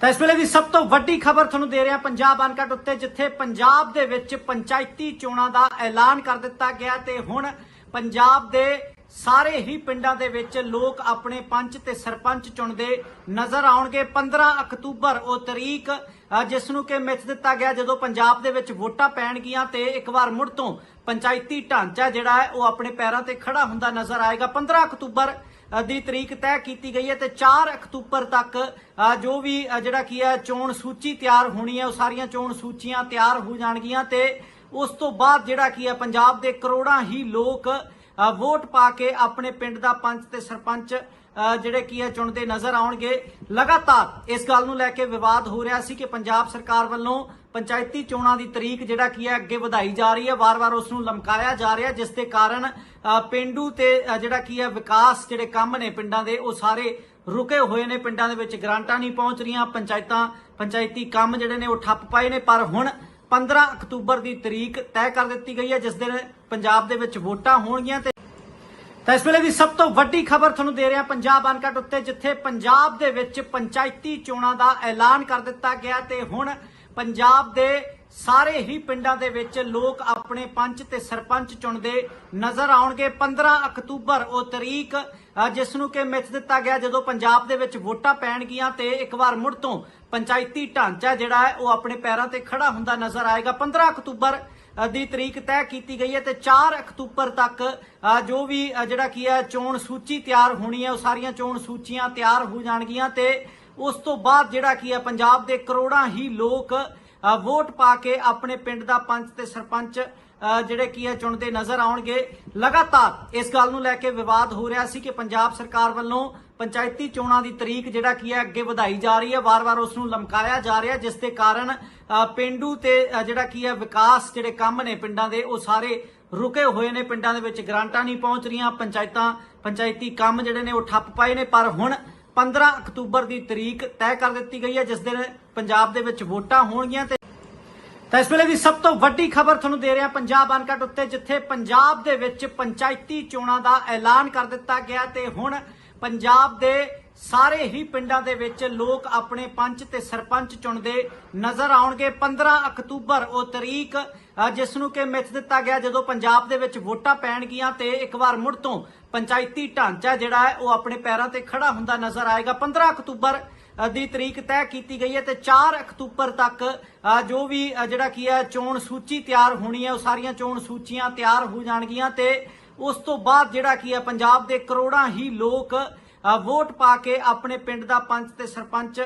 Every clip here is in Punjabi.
ਤਾਂ ਇਸ ਵੇਲੇ ਦੀ ਸਭ ਤੋਂ ਵੱਡੀ ਖਬਰ ਤੁਹਾਨੂੰ ਦੇ ਰਿਹਾ ਪੰਜਾਬ ਅਨਕਟ ਉੱਤੇ, ਜਿੱਥੇ ਪੰਜਾਬ ਦੇ ਵਿੱਚ ਪੰਚਾਇਤੀ ਚੋਣਾਂ ਦਾ ਐਲਾਨ ਕਰ ਦਿੱਤਾ ਗਿਆ ਤੇ ਹੁਣ ਪੰਜਾਬ ਦੇ ਸਾਰੇ ਹੀ ਪਿੰਡਾਂ ਦੇ ਵਿੱਚ ਲੋਕ ਆਪਣੇ ਪੰਚ ਤੇ ਸਰਪੰਚ ਚੁਣਦੇ ਨਜ਼ਰ ਆਉਣਗੇ। 15 ਅਕਤੂਬਰ ਉਹ ਤਰੀਕ ਜਿਸ ਨੂੰ ਕਿ ਮਿੱਥ ਦਿੱਤਾ ਗਿਆ ਜਦੋਂ ਪੰਜਾਬ ਦੇ ਵਿੱਚ ਵੋਟਾਂ ਪੈਣਗੀਆਂ ਤੇ ਇੱਕ ਵਾਰ ਮੁੜ ਤੋਂ ਪੰਚਾਇਤੀ ਢਾਂਚਾ ਜਿਹੜਾ ਹੈ ਉਹ ਆਪਣੇ ਪੈਰਾਂ ਤੇ ਖੜਾ ਹੁੰਦਾ ਨਜ਼ਰ ਆਏਗਾ। 15 ਅਕਤੂਬਰ ਦੀ ਤਰੀਕ ਤੈਅ ਕੀਤੀ ਗਈ ਹੈ ਤੇ 4 ਅਕਤੂਬਰ ਤੱਕ ਜੋ ਵੀ ਜਿਹੜਾ ਕੀ ਹੈ, ਚੋਣ ਸੂਚੀ ਤਿਆਰ ਹੋਣੀ ਹੈ, ਉਹ ਸਾਰੀਆਂ ਚੋਣ ਸੂਚੀਆਂ ਤਿਆਰ ਹੋ ਜਾਣਗੀਆਂ ਤੇ ਉਸ ਤੋਂ ਬਾਅਦ ਜਿਹੜਾ ਕੀ ਹੈ, ਪੰਜਾਬ ਦੇ ਕਰੋੜਾਂ ਹੀ ਲੋਕ ਵੋਟ ਪਾ ਕੇ ਆਪਣੇ ਪਿੰਡ ਦਾ ਪੰਚ ਤੇ ਸਰਪੰਚ ਜਿਹੜੇ ਕੀ ਹੈ, ਚੁਣਦੇ ਨਜ਼ਰ ਆਉਣਗੇ। ਲਗਾਤਾਰ ਇਸ ਗੱਲ ਨੂੰ ਲੈ ਕੇ ਵਿਵਾਦ ਹੋ ਰਿਹਾ ਸੀ ਕਿ ਪੰਜਾਬ ਸਰਕਾਰ ਵੱਲੋਂ ਪੰਚਾਇਤੀ ਚੋਣਾਂ ਦੀ ਤਰੀਕ ਜਿਹੜਾ ਕੀ ਹੈ, ਅੱਗੇ ਵਧਾਈ ਜਾ ਰਹੀ ਹੈ। ਵਾਰ-ਵਾਰ ਉਸ ਨੂੰ ਲਮਕਾਇਆ ਜਾ ਰਿਹਾ, ਜਿਸ ਦੇ ਕਾਰਨ ਪਿੰਡੂ ਤੇ ਜਿਹੜਾ ਕੀ ਹੈ, ਵਿਕਾਸ ਜਿਹੜੇ ਕੰਮ ਨੇ ਪਿੰਡਾਂ ਦੇ, ਉਹ ਸਾਰੇ ਰੁਕੇ ਹੋਏ ਨੇ ਪਿੰਡਾਂ ਦੇ ਵਿੱਚ। ਗ੍ਰਾਂਟਾਂ ਨਹੀਂ ਪਹੁੰਚ ਰਹੀਆਂ, ਪੰਚਾਇਤਾਂ, ਪੰਚਾਇਤੀ ਕੰਮ ਜਿਹੜੇ ਨੇ ਉਹ ਠੱਪ ਪਏ ਨੇ। ਪਰ ਹੁਣ 15 ਅਕਤੂਬਰ ਦੀ ਤਰੀਕ ਤੈਅ ਕਰ ਦਿੱਤੀ ਗਈ ਹੈ, ਜਿਸ ਦਿਨ ਪੰਜਾਬ ਦੇ ਵਿੱਚ ਵੋਟਾਂ ਹੋਣਗੀਆਂ ਤੇ ਤਾਂ ਇਸ ਵੇਲੇ ਦੀ ਸਭ ਤੋਂ ਵੱਡੀ ਖਬਰ ਤੁਹਾਨੂੰ ਦੇ ਰਿਹਾ ਪੰਜਾਬ ਅਨਕਟ ਉੱਤੇ, ਜਿੱਥੇ ਪੰਜਾਬ ਦੇ ਵਿੱਚ ਪੰਚਾਇਤੀ ਚੋਣਾਂ ਦਾ ਐਲਾਨ ਕਰ ਦਿੱਤਾ ਗਿਆ ਤੇ ਹੁਣ ਪੰਜਾਬ ਦੇ ਸਾਰੇ ਹੀ ਪਿੰਡਾਂ ਦੇ ਵਿੱਚ ਲੋਕ ਆਪਣੇ ਪੰਚ ਤੇ ਸਰਪੰਚ ਚੁਣਦੇ ਨਜ਼ਰ ਆਉਣਗੇ। 15 ਅਕਤੂਬਰ ਉਹ ਤਰੀਕ ਜਿਸ ਨੂੰ ਕਿ ਮਿੱਥ ਦਿੱਤਾ ਗਿਆ ਜਦੋਂ ਪੰਜਾਬ ਦੇ ਵਿੱਚ ਵੋਟਾਂ ਪੈਣਗੀਆਂ ਤੇ ਇੱਕ ਵਾਰ ਮੁੜ ਤੋਂ ਪੰਚਾਇਤੀ ਢਾਂਚਾ ਜਿਹੜਾ ਹੈ, ਉਹ ਆਪਣੇ ਪੈਰਾਂ ਤੇ ਖੜਾ ਹੁੰਦਾ ਨਜ਼ਰ ਆਏਗਾ। 15 ਅਕਤੂਬਰ ਦੀ ਤਰੀਕ ਤੈਅ ਕੀਤੀ ਗਈ ਹੈ ਤੇ 4 ਅਕਤੂਬਰ ਤੱਕ ਜੋ ਵੀ ਜਿਹੜਾ ਕੀ ਹੈ, ਚੋਣ ਸੂਚੀ ਤਿਆਰ ਹੋਣੀ ਹੈ, ਉਹ ਸਾਰੀਆਂ ਚੋਣ ਸੂਚੀਆਂ ਤਿਆਰ ਹੋ ਜਾਣਗੀਆਂ ਤੇ ਉਸ ਤੋਂ ਬਾਅਦ ਜਿਹੜਾ ਕੀ ਹੈ, ਪੰਜਾਬ ਦੇ ਕਰੋੜਾਂ ਹੀ ਲੋਕ ਵੋਟ ਪਾ ਕੇ ਆਪਣੇ ਪਿੰਡ ਦਾ ਪੰਚ ਤੇ ਸਰਪੰਚ ਜਿਹੜੇ ਕੀ ਹੈ ਚੁਣਦੇ ਨਜ਼ਰ ਆਉਣਗੇ। ਲਗਾਤਾਰ ਇਸ ਗੱਲ ਨੂੰ ਲੈ ਕੇ ਵਿਵਾਦ ਹੋ ਰਿਹਾ ਸੀ ਕਿ ਪੰਜਾਬ ਸਰਕਾਰ ਵੱਲੋਂ ਪੰਚਾਇਤੀ ਚੋਣਾਂ ਦੀ ਤਰੀਕ ਜਿਹੜਾ ਕੀ ਹੈ ਅੱਗੇ ਵਧਾਈ ਜਾ ਰਹੀ ਹੈ। ਵਾਰ-ਵਾਰ ਉਸ ਨੂੰ ਲਮਕਾਇਆ ਜਾ ਰਿਹਾ ਜਿਸ ਦੇ ਕਾਰਨ ਅ, ਪਿੰਡੂ ਤੇ ਜਿਹੜਾ ਕੀ ਹੈ ਵਿਕਾਸ ਜਿਹੜੇ ਕੰਮ ਨੇ ਪਿੰਡਾਂ ਦੇ ਉਹ ਸਾਰੇ ਰੁਕੇ ਹੋਏ ਨੇ। ਪਿੰਡਾਂ ਦੇ ਵਿੱਚ ਗ੍ਰਾਂਟਾਂ ਨਹੀਂ ਪਹੁੰਚ ਰਹੀਆਂ ਪੰਚਾਇਤਾਂ ਪੰਚਾਇਤੀ ਕੰਮ ਜਿਹੜੇ ਨੇ ਉਹ ਠੱਪ ਪਏ ਨੇ। ਪਰ ਹੁਣ 15 ਅਕਤੂਬਰ ਦੀ ਤਰੀਕ ਤੈਅ ਕਰ ਦਿੱਤੀ ਗਈ ਹੈ ਜਿਸ ਦਿਨ ਪੰਜਾਬ ਦੇ ਵਿੱਚ ਵੋਟਾਂ ਹੋਣਗੀਆਂ ਤੇ ਤਾਂ ਇਸ ਵੇਲੇ ਦੀ ਸਭ ਤੋਂ ਵੱਡੀ ਖਬਰ ਤੁਹਾਨੂੰ ਦੇ ਰਿਹਾ ਪੰਜਾਬ ਅਨਕਟ ਉੱਤੇ, ਜਿੱਥੇ ਪੰਜਾਬ ਦੇ ਵਿੱਚ ਪੰਚਾਇਤੀ ਚੋਣਾਂ ਦਾ ਐਲਾਨ ਕਰ ਦਿੱਤਾ ਗਿਆ ਤੇ ਹੁਣ ਪੰਜਾਬ ਦੇ ਸਾਰੇ ਹੀ ਪਿੰਡਾਂ ਦੇ ਵਿੱਚ ਲੋਕ ਆਪਣੇ ਪੰਚ ਤੇ ਸਰਪੰਚ ਚੁਣਦੇ ਨਜ਼ਰ ਆਉਣਗੇ। 15 ਅਕਤੂਬਰ ਉਹ ਤਰੀਕ ਜਿਸ ਨੂੰ ਕਿ ਮਿੱਥ ਦਿੱਤਾ ਗਿਆ ਜਦੋਂ ਪੰਜਾਬ ਦੇ ਵਿੱਚ ਵੋਟਾਂ ਪੈਣਗੀਆਂ ਤੇ ਇੱਕ ਵਾਰ ਮੁੜ ਤੋਂ ਪੰਚਾਇਤੀ ਢਾਂਚਾ ਜਿਹੜਾ ਹੈ, ਉਹ ਆਪਣੇ ਪੈਰਾਂ ਤੇ ਖੜਾ ਹੁੰਦਾ ਨਜ਼ਰ ਆਏਗਾ। 15 ਅਕਤੂਬਰ ਦੀ ਤਰੀਕ ਤੈਅ ਕੀਤੀ ਗਈ ਹੈ ਤੇ 4 ਅਕਤੂਬਰ ਤੱਕ ਜੋ ਵੀ ਜਿਹੜਾ ਕੀ ਹੈ, ਚੋਣ ਸੂਚੀ ਤਿਆਰ ਹੋਣੀ ਹੈ, ਉਹ ਸਾਰੀਆਂ ਚੋਣ ਸੂਚੀਆਂ ਤਿਆਰ ਹੋ ਜਾਣਗੀਆਂ ਤੇ ਉਸ ਤੋਂ ਬਾਅਦ ਜਿਹੜਾ ਕੀ ਹੈ, ਪੰਜਾਬ ਦੇ ਕਰੋੜਾਂ ਹੀ ਲੋਕ ਵੋਟ ਪਾ ਕੇ ਆਪਣੇ ਪਿੰਡ ਦਾ ਪੰਚ ਤੇ ਸਰਪੰਚ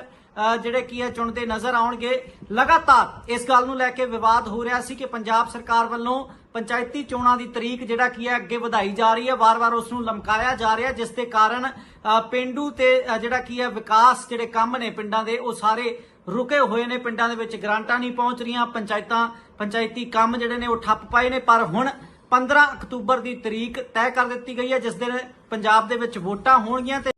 ਜਿਹੜੇ ਕੀ ਹੈ, ਚੁਣਦੇ ਨਜ਼ਰ ਆਉਣਗੇ। ਲਗਾਤਾਰ ਇਸ ਗੱਲ ਨੂੰ ਲੈ ਕੇ ਵਿਵਾਦ ਹੋ ਰਿਹਾ ਸੀ ਕਿ ਪੰਜਾਬ ਸਰਕਾਰ ਵੱਲੋਂ ਪੰਚਾਇਤੀ ਚੋਣਾਂ ਦੀ ਤਰੀਕ ਜਿਹੜਾ ਕੀ ਹੈ, ਅੱਗੇ ਵਧਾਈ ਜਾ ਰਹੀ ਹੈ। ਵਾਰ-ਵਾਰ ਉਸ ਨੂੰ ਲਮਕਾਇਆ ਜਾ ਰਿਹਾ ਜਿਸ ਦੇ ਕਾਰਨ ਪਿੰਡੂ ਤੇ ਜਿਹੜਾ ਕੀ ਹੈ, ਵਿਕਾਸ ਜਿਹੜੇ ਕੰਮ ਨੇ ਪਿੰਡਾਂ ਦੇ, ਉਹ ਸਾਰੇ ਰੁਕੇ ਹੋਏ ਨੇ। ਪਿੰਡਾਂ ਦੇ ਵਿੱਚ ਗ੍ਰਾਂਟਾਂ ਨਹੀਂ ਪਹੁੰਚ ਰਹੀਆਂ, ਪੰਚਾਇਤਾਂ, ਪੰਚਾਇਤੀ ਕੰਮ ਜਿਹੜੇ ਨੇ ਉਹ ਠੱਪ ਪਏ ਨੇ। ਪਰ ਹੁਣ 15 ਅਕਤੂਬਰ ਦੀ ਤਰੀਕ ਤੈਅ ਕਰ ਦਿੱਤੀ ਗਈ ਹੈ, ਜਿਸ ਦਿਨ ਪੰਜਾਬ ਦੇ ਵਿੱਚ ਵੋਟਾਂ ਹੋਣਗੀਆਂ ਤੇ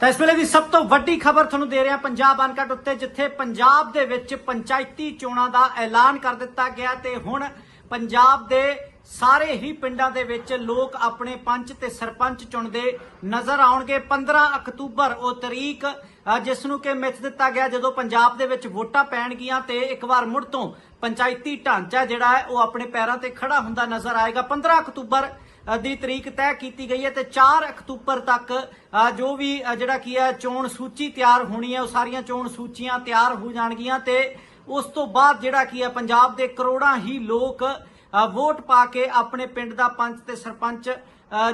ਤਾਂ ਇਸ ਵੇਲੇ ਦੀ ਸਭ ਤੋਂ ਵੱਡੀ ਖਬਰ ਤੁਹਾਨੂੰ ਦੇ ਰਿਹਾ ਪੰਜਾਬ ਅਨਕਟ ਉੱਤੇ, ਜਿੱਥੇ ਪੰਜਾਬ ਦੇ ਵਿੱਚ ਪੰਚਾਇਤੀ ਚੋਣਾਂ ਦਾ ਐਲਾਨ ਕਰ ਦਿੱਤਾ ਗਿਆ ਤੇ ਹੁਣ ਪੰਜਾਬ ਦੇ ਸਾਰੇ ਹੀ ਪਿੰਡਾਂ ਦੇ ਵਿੱਚ ਲੋਕ ਆਪਣੇ ਪੰਚ ਤੇ ਸਰਪੰਚ ਚੁਣਦੇ ਨਜ਼ਰ ਆਉਣਗੇ। 15 ਅਕਤੂਬਰ ਉਹ ਤਰੀਕ ਜਿਸ ਨੂੰ ਕਿ ਮਿੱਥ ਦਿੱਤਾ ਗਿਆ ਜਦੋਂ ਪੰਜਾਬ ਦੇ ਵਿੱਚ ਵੋਟਾਂ ਪੈਣਗੀਆਂ ਤੇ ਇੱਕ ਵਾਰ ਮੁੜ ਤੋਂ ਪੰਚਾਇਤੀ ਢਾਂਚਾ ਜਿਹੜਾ ਹੈ, ਉਹ ਆਪਣੇ ਪੈਰਾਂ ਤੇ ਖੜਾ ਹੁੰਦਾ ਨਜ਼ਰ ਆਏਗਾ। 15 ਅਕਤੂਬਰ ਦੀ ਤਰੀਕ ਤੈਅ ਕੀਤੀ ਗਈ ਹੈ ਤੇ 4 ਅਕਤੂਬਰ ਤੱਕ ਜੋ ਵੀ ਜਿਹੜਾ ਕੀ ਹੈ, ਚੋਣ ਸੂਚੀ ਤਿਆਰ ਹੋਣੀ ਹੈ, ਉਹ ਸਾਰੀਆਂ ਚੋਣ ਸੂਚੀਆਂ ਤਿਆਰ ਹੋ ਜਾਣਗੀਆਂ ਤੇ ਉਸ ਤੋਂ ਬਾਅਦ ਜਿਹੜਾ ਕੀ ਹੈ ਪੰਜਾਬ ਦੇ ਕਰੋੜਾਂ ਹੀ ਲੋਕ ਵੋਟ ਪਾ ਕੇ ਆਪਣੇ ਪਿੰਡ ਦਾ ਪੰਚ ਤੇ ਸਰਪੰਚ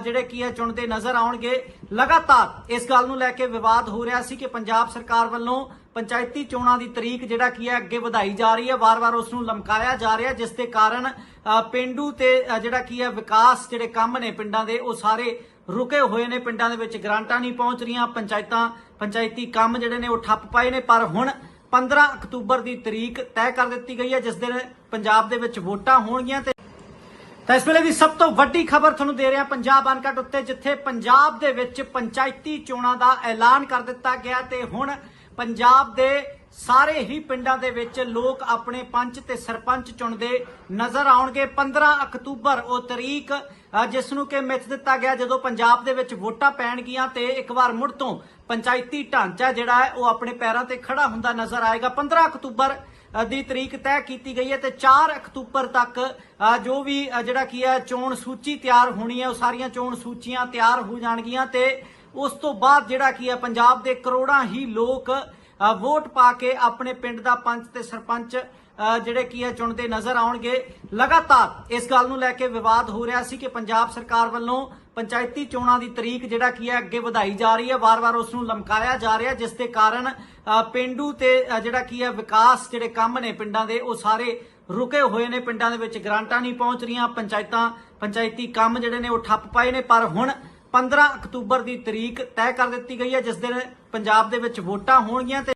ਜਿਹੜੇ ਕੀ ਹੈ ਚੁਣਦੇ ਨਜ਼ਰ ਆਉਣਗੇ। ਲਗਾਤਾਰ ਇਸ ਗੱਲ ਨੂੰ ਲੈ ਕੇ ਵਿਵਾਦ ਹੋ ਰਿਹਾ ਸੀ ਕਿ ਪੰਜਾਬ ਸਰਕਾਰ ਵੱਲੋਂ ਪੰਚਾਇਤੀ ਚੋਣਾਂ ਦੀ ਤਰੀਕ ਜਿਹੜਾ ਕੀ ਹੈ ਅੱਗੇ ਵਧਾਈ ਜਾ ਰਹੀ ਹੈ। ਵਾਰ-ਵਾਰ ਉਸ ਨੂੰ ਲਮਕਾਇਆ ਜਾ ਰਿਹਾ ਜਿਸ ਦੇ ਕਾਰਨ ਅ, ਪਿੰਡੂ ਤੇ ਜਿਹੜਾ ਕੀ ਹੈ ਵਿਕਾਸ ਜਿਹੜੇ ਕੰਮ ਨੇ ਪਿੰਡਾਂ ਦੇ ਉਹ ਸਾਰੇ ਰੁਕੇ ਹੋਏ ਨੇ। ਪਿੰਡਾਂ ਦੇ ਵਿੱਚ ਗ੍ਰਾਂਟਾਂ ਨਹੀਂ ਪਹੁੰਚ ਰਹੀਆਂ ਪੰਚਾਇਤਾਂ ਪੰਚਾਇਤੀ ਕੰਮ ਜਿਹੜੇ ਨੇ ਉਹ ਠੱਪ ਪਏ ਨੇ। ਪਰ ਹੁਣ 15 ਅਕਤੂਬਰ ਦੀ ਤਰੀਕ ਤੈਅ ਕਰ ਦਿੱਤੀ ਗਈ ਹੈ, ਜਿਸ ਦਿਨ ਪੰਜਾਬ ਦੇ ਵਿੱਚ ਵੋਟਾਂ ਹੋਣਗੀਆਂ ਤੇ ਤਾਂ ਇਸ ਵੇਲੇ ਦੀ ਸਭ ਤੋਂ ਵੱਡੀ ਖਬਰ ਤੁਹਾਨੂੰ ਦੇ ਰਿਹਾ ਪੰਜਾਬ ਅਨਕਟ ਉੱਤੇ, ਜਿੱਥੇ ਪੰਜਾਬ ਦੇ ਵਿੱਚ ਪੰਚਾਇਤੀ ਚੋਣਾਂ ਦਾ ਐਲਾਨ ਕਰ ਦਿੱਤਾ ਗਿਆ ਤੇ ਹੁਣ ਪੰਜਾਬ ਦੇ ਸਾਰੇ ਹੀ ਪਿੰਡਾਂ ਦੇ ਵਿੱਚ ਲੋਕ ਆਪਣੇ ਪੰਚ ਤੇ ਸਰਪੰਚ ਚੁਣਦੇ ਨਜ਼ਰ ਆਉਣਗੇ। 15 ਅਕਤੂਬਰ ਉਹ ਤਰੀਕ ਜਿਸ ਨੂੰ ਕਿ ਮਿੱਥ ਦਿੱਤਾ ਗਿਆ ਜਦੋਂ ਪੰਜਾਬ ਦੇ ਵਿੱਚ ਵੋਟਾਂ ਪੈਣਗੀਆਂ ਤੇ ਇੱਕ ਵਾਰ ਮੁੜ ਤੋਂ ਪੰਚਾਇਤੀ ਢਾਂਚਾ ਜਿਹੜਾ ਹੈ, ਉਹ ਆਪਣੇ ਪੈਰਾਂ ਤੇ ਖੜਾ ਹੁੰਦਾ ਨਜ਼ਰ ਆਏਗਾ। 15 ਅਕਤੂਬਰ ਦੀ ਤਰੀਕ ਤੈਅ ਕੀਤੀ ਗਈ ਹੈ ਤੇ 4 ਅਕਤੂਬਰ ਤੱਕ ਜੋ ਵੀ ਜਿਹੜਾ ਕੀ ਹੈ, ਚੋਣ ਸੂਚੀ ਤਿਆਰ ਹੋਣੀ ਹੈ, ਉਹ ਸਾਰੀਆਂ ਚੋਣ ਸੂਚੀਆਂ ਤਿਆਰ ਹੋ ਜਾਣਗੀਆਂ ਤੇ ਉਸ ਤੋਂ ਬਾਅਦ ਜਿਹੜਾ ਕੀ ਹੈ, ਪੰਜਾਬ ਦੇ ਕਰੋੜਾਂ ਹੀ ਲੋਕ ਵੋਟ ਪਾ ਕੇ ਆਪਣੇ ਪਿੰਡ ਦਾ ਪੰਚ ਤੇ ਸਰਪੰਚ ਜਿਹੜੇ ਕੀ ਹੈ ਚੁਣਦੇ ਨਜ਼ਰ ਆਉਣਗੇ। ਲਗਾਤਾਰ ਇਸ ਗੱਲ ਨੂੰ ਲੈ ਕੇ ਵਿਵਾਦ ਹੋ ਰਿਹਾ ਸੀ ਕਿ ਪੰਜਾਬ ਸਰਕਾਰ ਵੱਲੋਂ ਪੰਚਾਇਤੀ ਚੋਣਾਂ ਦੀ ਤਰੀਕ ਜਿਹੜਾ ਕੀ ਹੈ ਅੱਗੇ ਵਧਾਈ ਜਾ ਰਹੀ ਹੈ। ਵਾਰ-ਵਾਰ ਉਸ ਨੂੰ ਲਮਕਾਇਆ ਜਾ ਰਿਹਾ ਜਿਸ ਦੇ ਕਾਰਨ ਅ, ਪਿੰਡੂ ਤੇ ਜਿਹੜਾ ਕੀ ਹੈ ਵਿਕਾਸ ਜਿਹੜੇ ਕੰਮ ਨੇ ਪਿੰਡਾਂ ਦੇ ਉਹ ਸਾਰੇ ਰੁਕੇ ਹੋਏ ਨੇ। ਪਿੰਡਾਂ ਦੇ ਵਿੱਚ ਗ੍ਰਾਂਟਾਂ ਨਹੀਂ ਪਹੁੰਚ ਰਹੀਆਂ ਪੰਚਾਇਤਾਂ ਪੰਚਾਇਤੀ ਕੰਮ ਜਿਹੜੇ ਨੇ ਉਹ ਠੱਪ ਪਏ ਨੇ। ਪਰ ਹੁਣ 15 ਅਕਤੂਬਰ ਦੀ ਤਰੀਕ ਤੈਅ ਕਰ ਦਿੱਤੀ ਗਈ ਹੈ, ਜਿਸ ਦਿਨ ਪੰਜਾਬ ਦੇ ਵਿੱਚ ਵੋਟਾਂ ਹੋਣਗੀਆਂ ਤੇ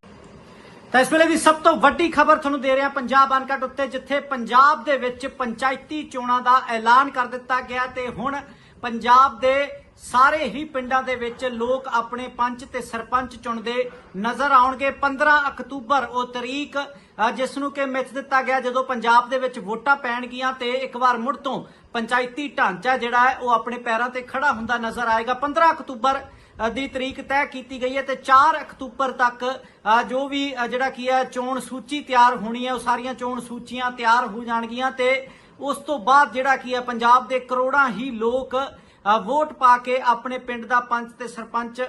ਤਾਂ ਇਸ ਵੇਲੇ ਦੀ ਸਭ ਤੋਂ ਵੱਡੀ ਖਬਰ ਤੁਹਾਨੂੰ ਦੇ ਰਿਹਾ ਪੰਜਾਬ ਅਨਕਟ ਉੱਤੇ, ਜਿੱਥੇ ਪੰਜਾਬ ਦੇ ਵਿੱਚ ਪੰਚਾਇਤੀ ਚੋਣਾਂ ਦਾ ਐਲਾਨ ਕਰ ਦਿੱਤਾ ਗਿਆ ਤੇ ਹੁਣ ਪੰਜਾਬ ਦੇ ਸਾਰੇ ਹੀ ਪਿੰਡਾਂ ਦੇ ਵਿੱਚ ਲੋਕ ਆਪਣੇ ਪੰਚ ਤੇ ਸਰਪੰਚ ਚੁਣਦੇ ਨਜ਼ਰ ਆਉਣਗੇ। 15 ਅਕਤੂਬਰ ਉਹ ਤਰੀਕ ਜਿਸ ਨੂੰ ਕਿ ਮਿਥ ਦਿੱਤਾ ਗਿਆ ਜਦੋਂ ਪੰਜਾਬ ਦੇ ਵਿੱਚ ਵੋਟਾਂ ਪੈਣਗੀਆਂ ਤੇ ਇੱਕ ਵਾਰ ਮੁੜ ਤੋਂ ਪੰਚਾਇਤੀ ਢਾਂਚਾ ਜਿਹੜਾ ਹੈ, ਉਹ ਆਪਣੇ ਪੈਰਾਂ ਤੇ ਖੜਾ ਹੁੰਦਾ ਨਜ਼ਰ ਆਏਗਾ। 15 ਅਕਤੂਬਰ ਦੀ ਤਰੀਕ ਤੈਅ ਕੀਤੀ ਗਈ ਹੈ ਤੇ 4 ਅਕਤੂਬਰ ਤੱਕ ਜੋ ਵੀ ਜਿਹੜਾ ਕੀ ਹੈ, ਚੋਣ ਸੂਚੀ ਤਿਆਰ ਹੋਣੀ ਹੈ, ਉਹ ਸਾਰੀਆਂ ਚੋਣ ਸੂਚੀਆਂ ਤਿਆਰ ਹੋ ਜਾਣਗੀਆਂ ਤੇ ਉਸ ਤੋਂ ਬਾਅਦ ਜਿਹੜਾ ਕੀ ਹੈ, ਪੰਜਾਬ ਦੇ ਕਰੋੜਾਂ ਹੀ ਲੋਕ ਵੋਟ ਪਾ ਕੇ ਆਪਣੇ ਪਿੰਡ ਦਾ ਪੰਚ ਤੇ ਸਰਪੰਚ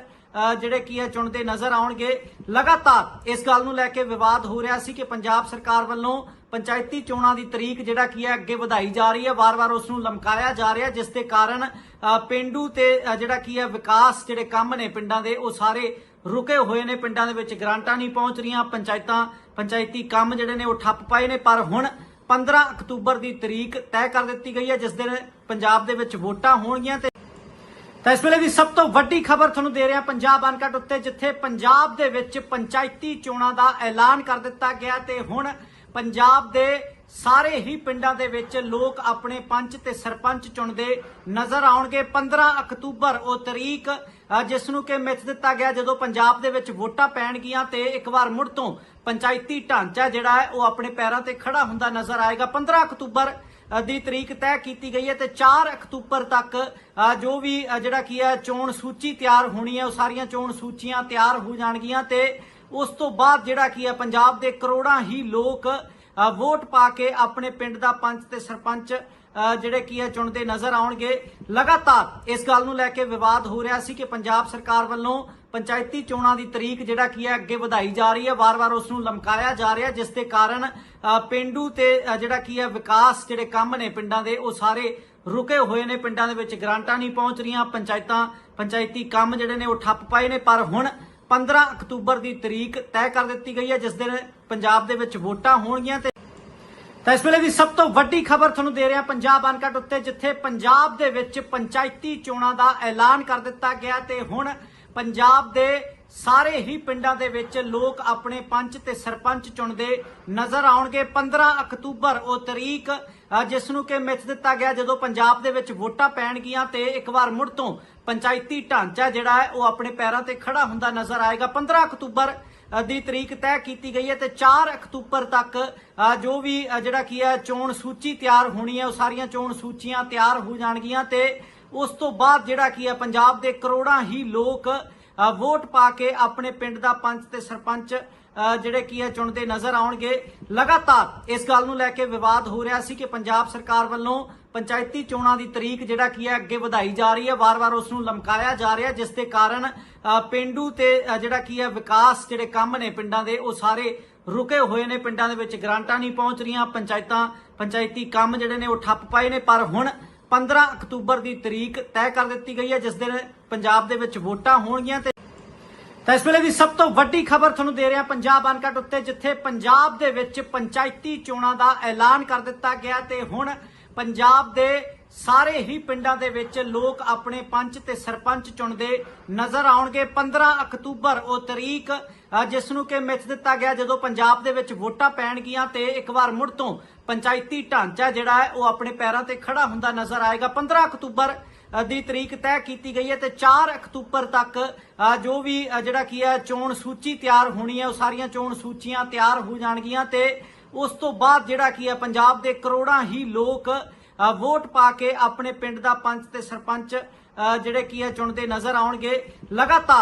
ਜਿਹੜੇ ਕੀ ਹੈ ਚੁਣਦੇ ਨਜ਼ਰ ਆਉਣਗੇ। ਲਗਾਤਾਰ ਇਸ ਗੱਲ ਨੂੰ ਲੈ ਕੇ ਵਿਵਾਦ ਹੋ ਰਿਹਾ ਸੀ ਕਿ ਪੰਜਾਬ ਸਰਕਾਰ ਵੱਲੋਂ ਪੰਚਾਇਤੀ ਚੋਣਾਂ ਦੀ ਤਰੀਕ ਜਿਹੜਾ ਕੀ ਹੈ ਅੱਗੇ ਵਧਾਈ ਜਾ ਰਹੀ ਹੈ। ਵਾਰ-ਵਾਰ ਉਸ ਨੂੰ ਲਮਕਾਇਆ ਜਾ ਰਿਹਾ ਜਿਸ ਦੇ ਕਾਰਨ ਅ, ਪਿੰਡੂ ਤੇ ਜਿਹੜਾ ਕੀ ਹੈ ਵਿਕਾਸ ਜਿਹੜੇ ਕੰਮ ਨੇ ਪਿੰਡਾਂ ਦੇ ਉਹ ਸਾਰੇ ਰੁਕੇ ਹੋਏ ਨੇ। ਪਿੰਡਾਂ ਦੇ ਵਿੱਚ ਗ੍ਰਾਂਟਾਂ ਨਹੀਂ ਪਹੁੰਚ ਰਹੀਆਂ। ਪੰਚਾਇਤਾਂ ਪੰਚਾਇਤੀ ਕੰਮ ਜਿਹੜੇ ਨੇ ਉਹ ਠੱਪ ਪਏ ਨੇ। ਪਰ ਹੁਣ 15 ਅਕਤੂਬਰ ਦੀ ਤਰੀਕ ਤੈਅ ਕਰ ਦਿੱਤੀ ਗਈ ਹੈ ਜਿਸ ਦਿਨ ਪੰਜਾਬ ਦੇ ਵਿੱਚ ਵੋਟਾਂ ਹੋਣਗੀਆਂ ਤੇ ਤਾਂ ਇਸ ਵੇਲੇ ਦੀ ਸਭ ਤੋਂ ਵੱਡੀ ਖਬਰ ਤੁਹਾਨੂੰ ਦੇ ਰਿਹਾ ਪੰਜਾਬ ਅਨਕਟ ਉੱਤੇ, ਜਿੱਥੇ ਪੰਜਾਬ ਦੇ ਵਿੱਚ ਪੰਚਾਇਤੀ ਚੋਣਾਂ ਦਾ ਐਲਾਨ ਕਰ ਦਿੱਤਾ ਗਿਆ ਤੇ ਹੁਣ ਪੰਜਾਬ ਦੇ ਸਾਰੇ ਹੀ ਪਿੰਡਾਂ ਦੇ ਵਿੱਚ ਲੋਕ ਆਪਣੇ ਪੰਚ ਤੇ ਸਰਪੰਚ ਚੁਣਦੇ ਨਜ਼ਰ ਆਉਣਗੇ। 15 ਅਕਤੂਬਰ ਉਹ ਤਰੀਕ ਜਿਸ ਨੂੰ ਕਿ ਮਿੱਥ ਦਿੱਤਾ ਗਿਆ ਜਦੋਂ ਪੰਜਾਬ ਦੇ ਵਿੱਚ ਵੋਟਾਂ ਪੈਣਗੀਆਂ ਤੇ ਇੱਕ ਵਾਰ ਮੁੜ ਤੋਂ ਪੰਚਾਇਤੀ ਢਾਂਚਾ ਜਿਹੜਾ ਹੈ ਉਹ ਆਪਣੇ ਪੈਰਾਂ ਤੇ ਖੜਾ ਹੁੰਦਾ ਨਜ਼ਰ ਆਏਗਾ। 15 ਅਕਤੂਬਰ ਦੀ ਤਰੀਕ ਤੈਅ ਕੀਤੀ ਗਈ ਹੈ ਤੇ 4 ਅਕਤੂਬਰ ਤੱਕ ਜੋ ਵੀ ਜਿਹੜਾ ਕੀ ਹੈ, ਚੋਣ ਸੂਚੀ ਤਿਆਰ ਹੋਣੀ ਹੈ, ਉਹ ਸਾਰੀਆਂ ਚੋਣ ਸੂਚੀਆਂ ਤਿਆਰ ਹੋ ਜਾਣਗੀਆਂ ਤੇ ਉਸ ਤੋਂ ਬਾਅਦ ਜਿਹੜਾ ਕੀ ਹੈ, ਪੰਜਾਬ ਦੇ ਕਰੋੜਾਂ ਹੀ ਲੋਕ ਵੋਟ ਪਾ ਕੇ ਆਪਣੇ ਪਿੰਡ ਦਾ ਪੰਚ ਤੇ ਸਰਪੰਚ ਜਿਹੜੇ ਕੀ ਹੈ, ਚੁਣਦੇ ਨਜ਼ਰ ਆਉਣਗੇ। ਲਗਾਤਾਰ ਇਸ ਗੱਲ ਨੂੰ ਲੈ ਕੇ ਵਿਵਾਦ ਹੋ ਰਿਹਾ ਸੀ ਕਿ ਪੰਜਾਬ ਸਰਕਾਰ ਵੱਲੋਂ ਪੰਚਾਇਤੀ ਚੋਣਾਂ ਦੀ ਤਰੀਕ ਜਿਹੜਾ ਕੀ ਹੈ ਅੱਗੇ ਵਧਾਈ ਜਾ ਰਹੀ ਹੈ। ਵਾਰ-ਵਾਰ ਉਸ ਨੂੰ ਲਮਕਾਇਆ ਜਾ ਰਿਹਾ ਜਿਸ ਦੇ ਕਾਰਨ ਅ, ਪਿੰਡੂ ਤੇ ਜਿਹੜਾ ਕੀ ਹੈ ਵਿਕਾਸ ਜਿਹੜੇ ਕੰਮ ਨੇ ਪਿੰਡਾਂ ਦੇ ਉਹ ਸਾਰੇ ਰੁਕੇ ਹੋਏ ਨੇ। ਪਿੰਡਾਂ ਦੇ ਵਿੱਚ ਗ੍ਰਾਂਟਾਂ ਨਹੀਂ ਪਹੁੰਚ ਰਹੀਆਂ ਪੰਚਾਇਤਾਂ ਪੰਚਾਇਤੀ ਕੰਮ ਜਿਹੜੇ ਨੇ ਉਹ ਠੱਪ ਪਏ ਨੇ। ਪਰ ਹੁਣ 15 ਅਕਤੂਬਰ ਦੀ ਤਰੀਕ ਤੈਅ ਕਰ ਦਿੱਤੀ ਗਈ ਹੈ ਜਿਸ ਦਿਨ ਪੰਜਾਬ ਦੇ ਵਿੱਚ ਵੋਟਾਂ ਹੋਣਗੀਆਂ ਤੇ ਤਾਂ ਇਸ ਵੇਲੇ ਦੀ ਸਭ ਤੋਂ ਵੱਡੀ ਖਬਰ ਤੁਹਾਨੂੰ ਦੇ ਰਿਹਾ ਪੰਜਾਬ ਅਨਕਟ ਉੱਤੇ ਜਿੱਥੇ ਪੰਜਾਬ ਦੇ ਵਿੱਚ ਪੰਚਾਇਤੀ ਚੋਣਾਂ ਦਾ ਐਲਾਨ ਕਰ ਦਿੱਤਾ ਗਿਆ ਤੇ ਹੁਣ ਪੰਜਾਬ ਦੇ ਸਾਰੇ ਹੀ ਪਿੰਡਾਂ ਦੇ ਵਿੱਚ ਲੋਕ ਆਪਣੇ ਪੰਚ ਤੇ ਸਰਪੰਚ ਚੁਣਦੇ ਨਜ਼ਰ ਆਉਣਗੇ। 15 ਅਕਤੂਬਰ ਉਹ ਤਰੀਕ ਜਿਸ ਨੂੰ ਕਿ ਮਿੱਥ ਦਿੱਤਾ ਗਿਆ ਜਦੋਂ ਪੰਜਾਬ ਦੇ ਵਿੱਚ ਵੋਟਾਂ ਪੈਣਗੀਆਂ ਤੇ ਇੱਕ ਵਾਰ ਮੁੜ ਤੋਂ ਪੰਚਾਇਤੀ ਢਾਂਚਾ ਜਿਹੜਾ ਹੈ ਉਹ ਆਪਣੇ ਪੈਰਾਂ ਤੇ ਖੜਾ ਹੁੰਦਾ ਨਜ਼ਰ ਆਏਗਾ। 15 ਅਕਤੂਬਰ ਦੀ ਤਰੀਕ ਤੈਅ ਕੀਤੀ ਗਈ ਹੈ ਤੇ 4 ਅਕਤੂਬਰ ਤੱਕ ਜੋ ਵੀ ਜਿਹੜਾ ਕੀ ਹੈ ਚੋਣ ਸੂਚੀ ਤਿਆਰ ਹੋਣੀ ਹੈ, ਉਹ ਸਾਰੀਆਂ ਚੋਣ ਸੂਚੀਆਂ ਤਿਆਰ ਹੋ ਜਾਣਗੀਆਂ ਤੇ ਉਸ ਤੋਂ ਬਾਅਦ ਜਿਹੜਾ ਕੀ ਹੈ ਪੰਜਾਬ ਦੇ ਕਰੋੜਾਂ ਹੀ ਲੋਕ ਵੋਟ ਪਾ ਕੇ ਆਪਣੇ ਪਿੰਡ ਦਾ ਪੰਚ ਤੇ ਸਰਪੰਚ ਜਿਹੜੇ ਕੀ ਹੈ ਚੁਣਦੇ ਨਜ਼ਰ ਆਉਣਗੇ। ਲਗਾਤਾਰ ਇਸ ਗੱਲ ਨੂੰ ਲੈ ਕੇ ਵਿਵਾਦ ਹੋ ਰਿਹਾ ਸੀ ਕਿ ਪੰਜਾਬ ਸਰਕਾਰ ਵੱਲੋਂ ਪੰਚਾਇਤੀ ਚੋਣਾਂ ਦੀ ਤਰੀਕ ਜਿਹੜਾ ਕੀ ਹੈ ਅੱਗੇ ਵਧਾਈ ਜਾ ਰਹੀ ਹੈ। ਵਾਰ-ਵਾਰ ਉਸ ਨੂੰ ਲਮਕਾਇਆ ਜਾ ਰਿਹਾ ਜਿਸ ਦੇ ਕਾਰਨ ਅ, ਪਿੰਡੂ ਤੇ ਜਿਹੜਾ ਕੀ ਹੈ ਵਿਕਾਸ ਜਿਹੜੇ ਕੰਮ ਨੇ ਪਿੰਡਾਂ ਦੇ ਉਹ ਸਾਰੇ ਰੁਕੇ ਹੋਏ ਨੇ। ਪਿੰਡਾਂ ਦੇ ਵਿੱਚ ਗ੍ਰਾਂਟਾਂ ਨਹੀਂ ਪਹੁੰਚ ਰਹੀਆਂ ਪੰਚਾਇਤਾਂ ਪੰਚਾਇਤੀ ਕੰਮ ਜਿਹੜੇ ਨੇ ਉਹ ਠੱਪ ਪਏ ਨੇ। ਪਰ ਹੁਣ 15 ਅਕਤੂਬਰ ਦੀ ਤਰੀਕ ਤੈਅ ਕਰ ਦਿੱਤੀ ਗਈ ਹੈ ਜਿਸ ਦਿਨ ਪੰਜਾਬ ਦੇ ਵਿੱਚ ਵੋਟਾਂ ਹੋਣਗੀਆਂ ਤੇ ਤਾਂ ਇਸ ਵੇਲੇ ਦੀ ਸਭ ਤੋਂ ਵੱਡੀ ਖਬਰ ਤੁਹਾਨੂੰ ਦੇ ਰਿਹਾ ਪੰਜਾਬ ਅਨਕਟ ਉੱਤੇ, ਜਿੱਥੇ ਪੰਜਾਬ ਦੇ ਵਿੱਚ ਪੰਚਾਇਤੀ ਚੋਣਾਂ ਦਾ ਐਲਾਨ ਕਰ ਦਿੱਤਾ ਗਿਆ ਤੇ ਹੁਣ ਪੰਜਾਬ ਦੇ ਸਾਰੇ ਹੀ ਪਿੰਡਾਂ ਦੇ ਵਿੱਚ ਲੋਕ ਆਪਣੇ ਪੰਚ ਤੇ ਸਰਪੰਚ ਚੁਣਦੇ ਨਜ਼ਰ ਆਉਣਗੇ। 15 ਅਕਤੂਬਰ ਉਹ ਤਰੀਕ ਜਿਸ ਨੂੰ ਕਿ ਮਿਥ ਦਿੱਤਾ ਗਿਆ ਜਦੋਂ ਪੰਜਾਬ ਦੇ ਵਿੱਚ ਵੋਟਾਂ ਪੈਣਗੀਆਂ ਤੇ ਇੱਕ ਵਾਰ ਮੁੜ ਤੋਂ ਪੰਚਾਇਤੀ ਢਾਂਚਾ ਜਿਹੜਾ ਹੈ ਉਹ ਆਪਣੇ ਪੈਰਾਂ ਤੇ ਖੜਾ ਹੁੰਦਾ ਨਜ਼ਰ ਆਏਗਾ। 15 ਅਕਤੂਬਰ ਦੀ ਤਰੀਕ ਤੈਅ ਕੀਤੀ ਗਈ ਹੈ ਤੇ 4 ਅਕਤੂਬਰ ਤੱਕ ਜੋ ਵੀ ਜਿਹੜਾ ਕੀ ਹੈ, ਚੋਣ ਸੂਚੀ ਤਿਆਰ ਹੋਣੀ ਹੈ, ਉਹ ਸਾਰੀਆਂ ਚੋਣ ਸੂਚੀਆਂ ਤਿਆਰ ਹੋ ਜਾਣਗੀਆਂ ਤੇ ਉਸ ਤੋਂ ਬਾਅਦ ਜਿਹੜਾ ਕੀ ਹੈ, ਪੰਜਾਬ ਦੇ ਕਰੋੜਾਂ ਹੀ ਲੋਕ ਵੋਟ ਪਾ ਕੇ ਆਪਣੇ ਪਿੰਡ ਦਾ ਪੰਚ ਤੇ ਸਰਪੰਚ ਜਿਹੜੇ ਕੀ ਹੈ, ਚੁਣਦੇ ਨਜ਼ਰ ਆਉਣਗੇ। ਲਗਾਤਾਰ